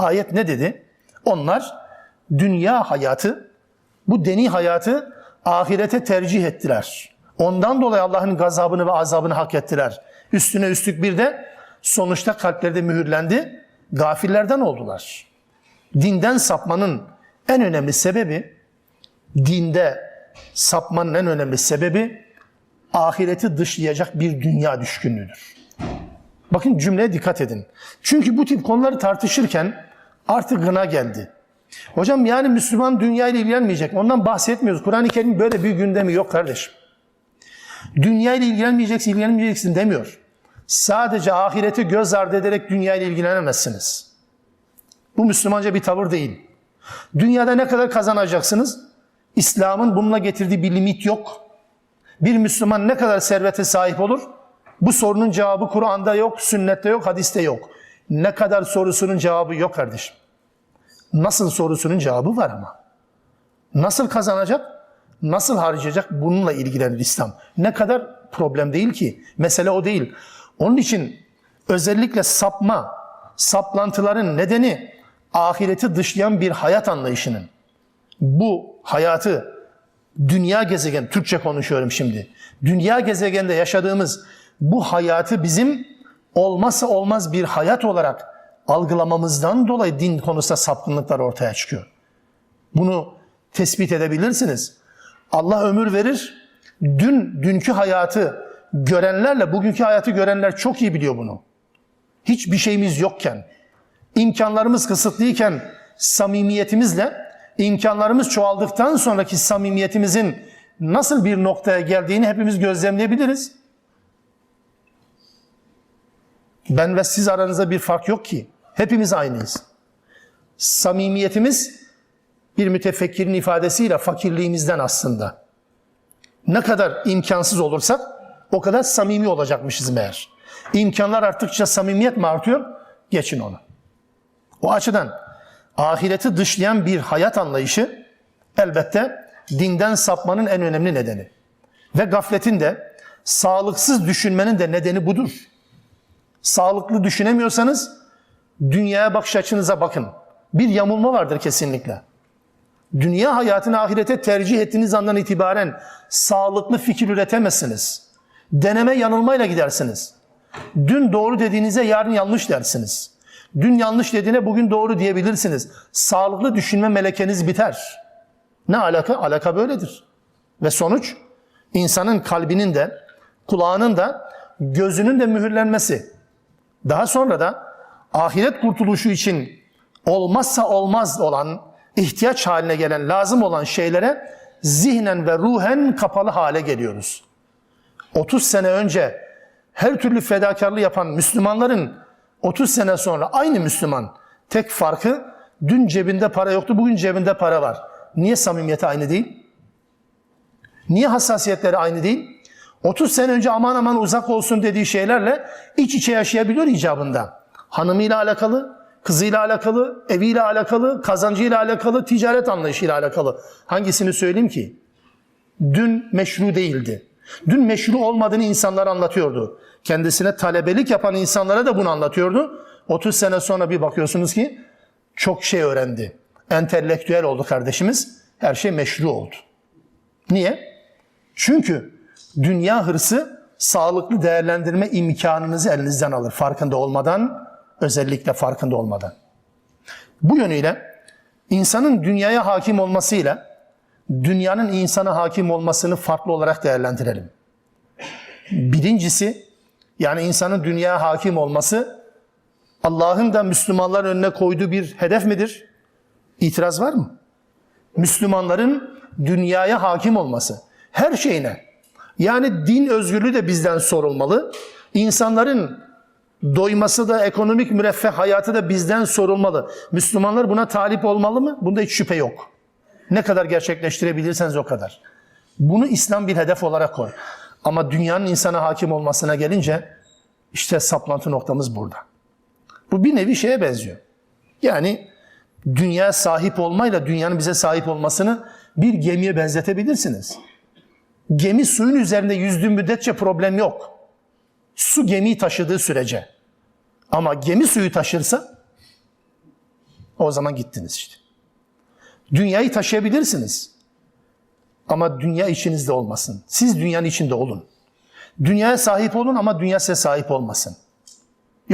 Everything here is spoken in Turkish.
Ayet ne dedi? Onlar dünya hayatı, bu deni hayatı ahirete tercih ettiler. Ondan dolayı Allah'ın gazabını ve azabını hak ettiler. Üstüne üstlük bir de sonuçta kalplerde mühürlendi. Gafillerden oldular. Dinden sapmanın en önemli sebebi, dinde sapmanın en önemli sebebi ahireti dışlayacak bir dünya düşkünlüğüdür. Bakın cümleye dikkat edin. Çünkü bu tip konuları tartışırken artık gına geldi. Hocam yani Müslüman dünya ile ilgilenmeyecek. Ondan bahsetmiyoruz. Kur'an-ı Kerim böyle bir gündemi yok kardeşim. Dünya ile ilgilenmeyeceksin, ilgilenmeyeceksin demiyor. Sadece ahireti göz ardı ederek dünya ile ilgilenemezsiniz. Bu Müslümanca bir tavır değil. Dünyada ne kadar kazanacaksınız? İslam'ın bununla getirdiği bir limit yok. Bir Müslüman ne kadar servete sahip olur? Bu sorunun cevabı Kur'an'da yok, sünnette yok, hadiste yok. Ne kadar sorusunun cevabı yok kardeşim. Nasıl sorusunun cevabı var ama. Nasıl kazanacak? Nasıl harcayacak? Bununla ilgilenir İslam. Ne kadar problem değil ki. Mesele o değil. Onun için özellikle sapma, saplantıların nedeni ahireti dışlayan bir hayat anlayışının. Bu hayatı dünya gezegen, Türkçe konuşuyorum şimdi. Dünya gezegeninde yaşadığımız bu hayatı bizim olmazsa olmaz bir hayat olarak algılamamızdan dolayı din konusunda sapkınlıklar ortaya çıkıyor. Bunu tespit edebilirsiniz. Allah ömür verir. Dün dünkü hayatı görenlerle bugünkü hayatı görenler çok iyi biliyor bunu. Hiçbir şeyimiz yokken, imkanlarımız kısıtlıyken samimiyetimizle imkanlarımız çoğaldıktan sonraki samimiyetimizin nasıl bir noktaya geldiğini hepimiz gözlemleyebiliriz. Ben ve siz aranızda bir fark yok ki. Hepimiz aynıyız. Samimiyetimiz bir mütefekkirin ifadesiyle fakirliğimizden aslında. Ne kadar imkansız olursak o kadar samimi olacakmışız meğer. İmkanlar arttıkça samimiyet mi artıyor? Geçin onu. O açıdan ahireti dışlayan bir hayat anlayışı elbette dinden sapmanın en önemli nedeni. Ve gafletin de sağlıksız düşünmenin de nedeni budur. Sağlıklı düşünemiyorsanız dünyaya bakış açınıza bakın. Bir yamulma vardır kesinlikle. Dünya hayatını ahirete tercih ettiğiniz andan itibaren sağlıklı fikir üretemezsiniz. Deneme yanılmayla gidersiniz. Dün doğru dediğinize yarın yanlış dersiniz. Dün yanlış dediğine bugün doğru diyebilirsiniz. Sağlıklı düşünme melekeniz biter. Ne alaka? Alaka böyledir. Ve sonuç insanın kalbinin de, kulağının da, gözünün de mühürlenmesi. Daha sonra da ahiret kurtuluşu için olmazsa olmaz olan, ihtiyaç haline gelen, lazım olan şeylere zihnen ve ruhen kapalı hale geliyoruz. 30 sene önce her türlü fedakarlığı yapan Müslümanların 30 sene sonra aynı Müslüman tek farkı dün cebinde para yoktu, bugün cebinde para var. Niye samimiyeti aynı değil? Niye hassasiyetleri aynı değil? 30 sene önce aman aman uzak olsun dediği şeylerle iç içe yaşayabiliyor icabında. Hanımıyla alakalı, kızıyla alakalı, eviyle alakalı, kazancıyla alakalı, ticaret anlayışıyla alakalı. Hangisini söyleyeyim ki? Dün meşru değildi. Dün meşru olmadığını insanlar anlatıyordu. Kendisine talebelik yapan insanlara da bunu anlatıyordu. 30 sene sonra bir bakıyorsunuz ki çok şey öğrendi. Entelektüel oldu kardeşimiz. Her şey meşru oldu. Niye? Çünkü dünya hırsı sağlıklı değerlendirme imkanınızı elinizden alır. Farkında olmadan, özellikle farkında olmadan. Bu yönüyle insanın dünyaya hakim olmasıyla dünyanın insana hakim olmasını farklı olarak değerlendirelim. Birincisi yani insanın dünyaya hakim olması Allah'ın da Müslümanlar önüne koyduğu bir hedef midir? İtiraz var mı? Müslümanların dünyaya hakim olması her şeyine yani din özgürlüğü de bizden sorulmalı. İnsanların doyması da ekonomik müreffeh hayatı da bizden sorulmalı. Müslümanlar buna talip olmalı mı? Bunda hiç şüphe yok. Ne kadar gerçekleştirebilirseniz o kadar. Bunu İslam bir hedef olarak koy. Ama dünyanın insana hakim olmasına gelince işte saplantı noktamız burada. Bu bir nevi şeye benziyor. Yani dünya sahip olmayla dünyanın bize sahip olmasını bir gemiye benzetebilirsiniz. Gemi suyun üzerinde yüzdüğü müddetçe problem yok. Su gemiyi taşıdığı sürece. Ama gemi suyu taşırsa O zaman gittiniz işte. Dünyayı taşıyabilirsiniz. Ama dünya içinizde olmasın. Siz dünyanın içinde olun. Dünyaya sahip olun ama dünya size sahip olmasın.